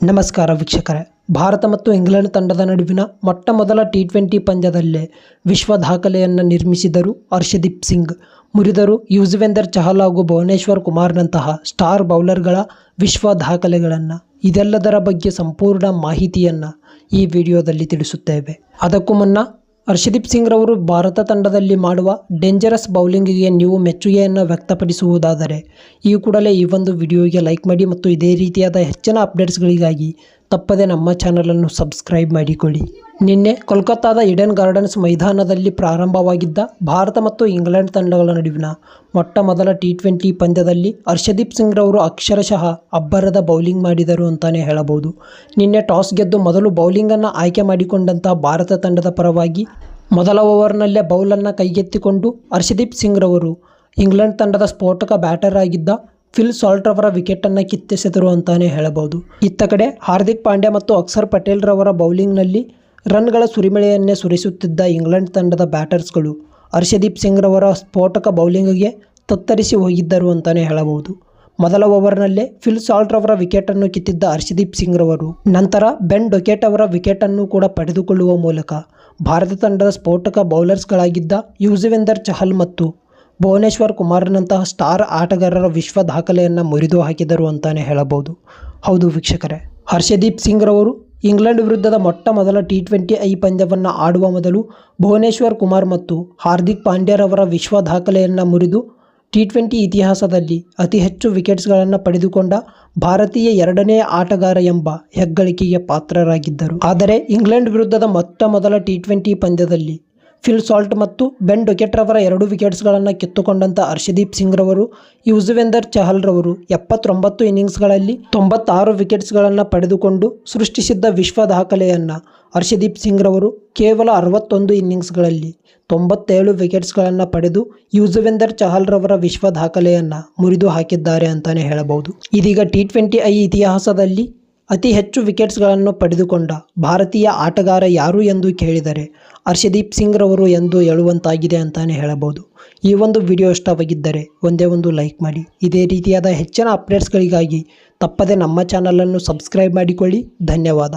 ನಮಸ್ಕಾರ ವೀಕ್ಷಕರೇ. ಭಾರತ ಮತ್ತು ಇಂಗ್ಲೆಂಡ್ ತಂಡದ ನಡುವಿನ ಮೊಟ್ಟ ಮೊದಲ ಟಿ ಟ್ವೆಂಟಿ ಪಂದ್ಯದಲ್ಲೇ ವಿಶ್ವ ದಾಖಲೆಯನ್ನು ನಿರ್ಮಿಸಿದರು ಹರ್ಷದೀಪ್ ಸಿಂಗ್. ಮುರಿದರು ಯುಜ್ವೇಂದರ್ ಚಹಲ್ ಹಾಗೂ ಭುವನೇಶ್ವರ್ ಕುಮಾರ್ನಂತಹ ಸ್ಟಾರ್ ಬೌಲರ್ಗಳ ವಿಶ್ವ ದಾಖಲೆಗಳನ್ನು. ಇದೆಲ್ಲದರ ಬಗ್ಗೆ ಸಂಪೂರ್ಣ ಮಾಹಿತಿಯನ್ನು ಈ ವಿಡಿಯೋದಲ್ಲಿ ತಿಳಿಸುತ್ತೇವೆ. ಅದಕ್ಕೂ ಮುನ್ನ ಹರ್ಷದೀಪ್ ಸಿಂಗ್ ರವರು ಭಾರತ ತಂಡದಲ್ಲಿ ಮಾಡುವ ಡೇಂಜರಸ್ ಬೌಲಿಂಗಿಗೆ ನೀವು ಮೆಚ್ಚುಗೆಯನ್ನು ವ್ಯಕ್ತಪಡಿಸುವುದಾದರೆ, ಈ ಕೂಡಲೇ ಈ ಒಂದು ವಿಡಿಯೋಗೆ ಲೈಕ್ ಮಾಡಿ ಮತ್ತು ಇದೇ ರೀತಿಯಾದ ಹೆಚ್ಚಿನ ಅಪ್ಡೇಟ್ಸ್ಗಳಿಗಾಗಿ ತಪ್ಪದೆ ನಮ್ಮ ಚಾನಲನ್ನು ಸಬ್ಸ್ಕ್ರೈಬ್ ಮಾಡಿಕೊಳ್ಳಿ. ನಿನ್ನೆ ಕೋಲ್ಕತ್ತಾದ ಇಡನ್ ಗಾರ್ಡನ್ಸ್ ಮೈದಾನದಲ್ಲಿ ಪ್ರಾರಂಭವಾಗಿದ್ದ ಭಾರತ ಮತ್ತು ಇಂಗ್ಲೆಂಡ್ ತಂಡಗಳ ನಡುವಿನ ಮೊಟ್ಟ ಮೊದಲ ಟಿ ಟ್ವೆಂಟಿ ಪಂದ್ಯದಲ್ಲಿ ಹರ್ಷದೀಪ್ ಸಿಂಗ್ ರವರು ಅಕ್ಷರಶಃ ಅಬ್ಬರದ ಬೌಲಿಂಗ್ ಮಾಡಿದರು ಅಂತಲೇ ಹೇಳಬಹುದು. ನಿನ್ನೆ ಟಾಸ್ ಗೆದ್ದು ಮೊದಲು ಬೌಲಿಂಗನ್ನು ಆಯ್ಕೆ ಮಾಡಿಕೊಂಡಂಥ ಭಾರತ ತಂಡದ ಪರವಾಗಿ ಮೊದಲ ಓವರ್ನಲ್ಲೇ ಬೌಲನ್ನು ಕೈಗೆತ್ತಿಕೊಂಡು ಹರ್ಷದೀಪ್ ಸಿಂಗ್ ರವರು ಇಂಗ್ಲೆಂಡ್ ತಂಡದ ಸ್ಫೋಟಕ ಬ್ಯಾಟರ್ ಆಗಿದ್ದ ಫಿಲ್ ಸಾಲ್ಟ್ ಅವರ ವಿಕೆಟನ್ನು ಕಿತ್ತೆಸೆದರು ಅಂತಾನೆ ಹೇಳಬಹುದು. ಇತ್ತ ಕಡೆ ಹಾರ್ದಿಕ್ ಪಾಂಡ್ಯ ಮತ್ತು ಅಕ್ಷರ್ ಪಟೇಲ್ ರವರ ಬೌಲಿಂಗ್ನಲ್ಲಿ ರನ್ಗಳ ಸುರಿಮಳೆಯನ್ನೇ ಸುರಿಸುತ್ತಿದ್ದ ಇಂಗ್ಲೆಂಡ್ ತಂಡದ ಬ್ಯಾಟರ್ಸ್ಗಳು ಹರ್ಷದೀಪ್ ಸಿಂಗ್ ರವರ ಸ್ಫೋಟಕ ಬೌಲಿಂಗ್ಗೆ ತತ್ತರಿಸಿ ಹೋಗಿದ್ದರು ಅಂತಲೇ ಹೇಳಬಹುದು. ಮೊದಲ ಓವರ್ನಲ್ಲೇ ಫಿಲ್ ಸಾಲ್ಟ್ ರವರ ವಿಕೆಟನ್ನು ಕಿತ್ತಿದ್ದ ಹರ್ಷದೀಪ್ ಸಿಂಗ್ ರವರು. ನಂತರ ಬೆನ್ ಡೊಕೆಟ್ ಅವರ ವಿಕೆಟನ್ನು ಕೂಡ ಪಡೆದುಕೊಳ್ಳುವ ಮೂಲಕ ಭಾರತ ತಂಡದ ಸ್ಫೋಟಕ ಬೌಲರ್ಸ್ಗಳಾಗಿದ್ದ ಯುಜವೇಂದರ್ ಚಹಲ್ ಮತ್ತು ಭುವನೇಶ್ವರ್ ಕುಮಾರ್ನಂತಹ ಸ್ಟಾರ್ ಆಟಗಾರರ ವಿಶ್ವ ದಾಖಲೆಯನ್ನು ಮುರಿದು ಹಾಕಿದರು ಅಂತಾನೆ ಹೇಳಬಹುದು. ಹೌದು ವೀಕ್ಷಕರೇ, ಹರ್ಷದೀಪ್ ಸಿಂಗ್ ರವರು ಇಂಗ್ಲೆಂಡ್ ವಿರುದ್ಧದ ಮೊಟ್ಟ ಮೊದಲ ಟಿ ಟ್ವೆಂಟಿ ಐ ಪಂದ್ಯವನ್ನು ಆಡುವ ಮೊದಲು ಭುವನೇಶ್ವರ್ ಕುಮಾರ್ ಮತ್ತು ಹಾರ್ದಿಕ್ ಪಾಂಡ್ಯರವರ ವಿಶ್ವ ದಾಖಲೆಯನ್ನು ಮುರಿದು ಟಿ ಟ್ವೆಂಟಿ ಇತಿಹಾಸದಲ್ಲಿ ಅತಿ ಹೆಚ್ಚು ವಿಕೆಟ್ಸ್ಗಳನ್ನು ಪಡೆದುಕೊಂಡ ಭಾರತೀಯ ಎರಡನೇ ಆಟಗಾರ ಎಂಬ ಹೆಗ್ಗಳಿಕೆಗೆ ಪಾತ್ರರಾಗಿದ್ದರು. ಆದರೆ ಇಂಗ್ಲೆಂಡ್ ವಿರುದ್ಧದ ಮೊಟ್ಟ ಮೊದಲ ಟಿ ಟ್ವೆಂಟಿ ಪಂದ್ಯದಲ್ಲಿ ಫಿಲ್ ಸಾಲ್ಟ್ ಮತ್ತು ಬೆನ್ ರವರ ಎರಡು ವಿಕೆಟ್ಸ್ಗಳನ್ನು ಕಿತ್ತುಕೊಂಡಂಥ ಹರ್ಷದೀಪ್ ಸಿಂಗ್ ರವರು, ಯುಜುವೇಂದರ್ ಚಹಲ್ ರವರು ಎಪ್ಪತ್ತೊಂಬತ್ತು ಇನ್ನಿಂಗ್ಸ್ಗಳಲ್ಲಿ ತೊಂಬತ್ತಾರು ವಿಕೆಟ್ಸ್ಗಳನ್ನು ಪಡೆದುಕೊಂಡು ಸೃಷ್ಟಿಸಿದ್ದ ವಿಶ್ವ ದಾಖಲೆಯನ್ನು ಹರ್ಷದೀಪ್ ಸಿಂಗ್ ರವರು ಕೇವಲ ಅರವತ್ತೊಂದು ಇನ್ನಿಂಗ್ಸ್ಗಳಲ್ಲಿ ತೊಂಬತ್ತೇಳು ವಿಕೆಟ್ಸ್ಗಳನ್ನು ಪಡೆದು ಯುಜುವೇಂದರ್ ಚಹಲ್ ರವರ ವಿಶ್ವ ದಾಖಲೆಯನ್ನು ಮುರಿದು ಹಾಕಿದ್ದಾರೆ ಅಂತಲೇ ಹೇಳಬಹುದು. ಇದೀಗ ಟಿ ಟ್ವೆಂಟಿ ಐ ಇತಿಹಾಸದಲ್ಲಿ ಅತಿ ಹೆಚ್ಚು ವಿಕೆಟ್ಸ್ಗಳನ್ನು ಪಡೆದುಕೊಂಡ ಭಾರತೀಯ ಆಟಗಾರ ಯಾರು ಎಂದು ಕೇಳಿದರೆ ಹರ್ಷದೀಪ್ ಸಿಂಗ್ ರವರು ಎಂದು ಹೇಳುವಂತಾಗಿದೆ ಅಂತಾನೆ ಹೇಳಬಹುದು. ಈ ಒಂದು ವಿಡಿಯೋ ಇಷ್ಟವಾಗಿದ್ದರೆ ಒಂದೇ ಒಂದು ಲೈಕ್ ಮಾಡಿ. ಇದೇ ರೀತಿಯಾದ ಹೆಚ್ಚಿನ ಅಪ್ಡೇಟ್ಸ್ಗಳಿಗಾಗಿ ತಪ್ಪದೆ ನಮ್ಮ ಚಾನಲನ್ನು ಸಬ್ಸ್ಕ್ರೈಬ್ ಮಾಡಿಕೊಳ್ಳಿ. ಧನ್ಯವಾದ.